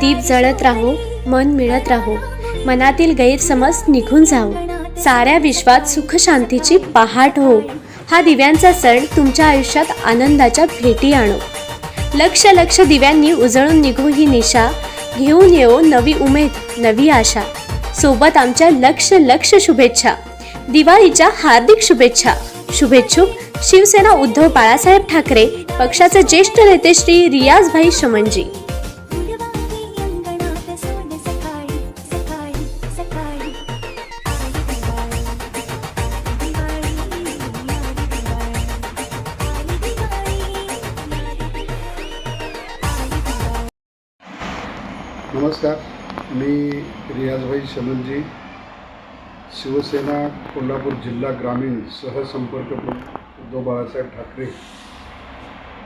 दीप जळत राहो मन मिळत राहो मनातील गैरसमज निघून जाओ साऱ्या विश्वात सुख शांतीची पहाट हो. हा दिव्यांचा सण तुमच्या आयुष्यात आनंदाच्या भेटी आणो. लक्ष लक्ष दिव्यांनी उजळून निघू ही निशा. घेऊन येऊ नवी उमेद नवी आशा. सोबत आमच्या लक्ष लक्ष शुभेच्छा. दिवाळीच्या हार्दिक शुभेच्छा. शुभेच्छुक शिवसेना उद्धव बाळासाहेब ठाकरे पक्षाचे ज्येष्ठ नेते श्री रियाजभाई शमनजी. नमस्कार मी रियाजभाई शमनजी शिवसेना कोल्हापूर जिल्हा ग्रामीण सहसंपर्क प्रमुख. उद्धव बाळासाहेब ठाकरे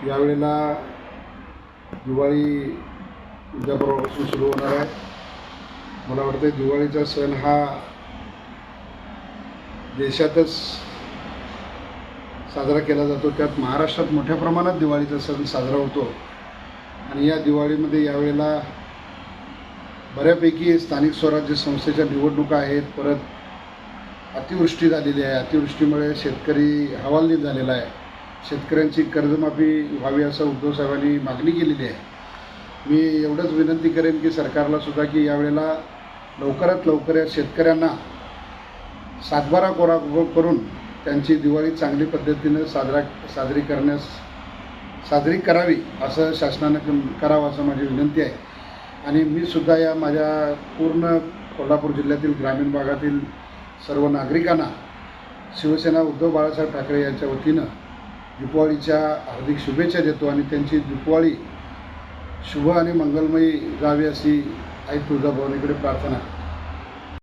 यावेळेला दिवाळी उद्यापर्वापासून सुरू होणार आहे. मला वाटतं दिवाळीचा सण हा देशातच साजरा केला जातो. त्यात महाराष्ट्रात मोठ्या प्रमाणात दिवाळीचा सण साजरा होतो. आणि या दिवाळीमध्ये यावेळेला बऱ्यापैकी स्थानिक स्वराज्य संस्थेच्या निवडणुका आहेत. परत अतिवृष्टी झालेली आहे. अतिवृष्टीमुळे शेतकरी हवालदिल झालेला आहे. शेतकऱ्यांची कर्जमाफी व्हावी असं उद्धव साहेबांनी मागणी केलेली आहे. मी एवढंच विनंती करेन की सरकारला सुद्धा की यावेळेला लवकरात लवकर या शेतकऱ्यांना सातबारा कोरा करून त्यांची दिवाळी चांगली पद्धतीनं साजरा साजरी करण्यास साजरी करावी असं शासनानं करावं असं माझी विनंती आहे. आणि मी सुद्धा या माझ्या पूर्ण कोल्हापूर जिल्ह्यातील ग्रामीण भागातील सर्व नागरिकांना शिवसेना उद्धव बाळासाहेब ठाकरे यांच्या वतीनं दीपावलीच्या हार्दिक शुभेच्छा देतो आणि त्यांची दीपावली शुभ आणि मंगलमयी जावी अशी आई तुळजाभवानीकडे प्रार्थना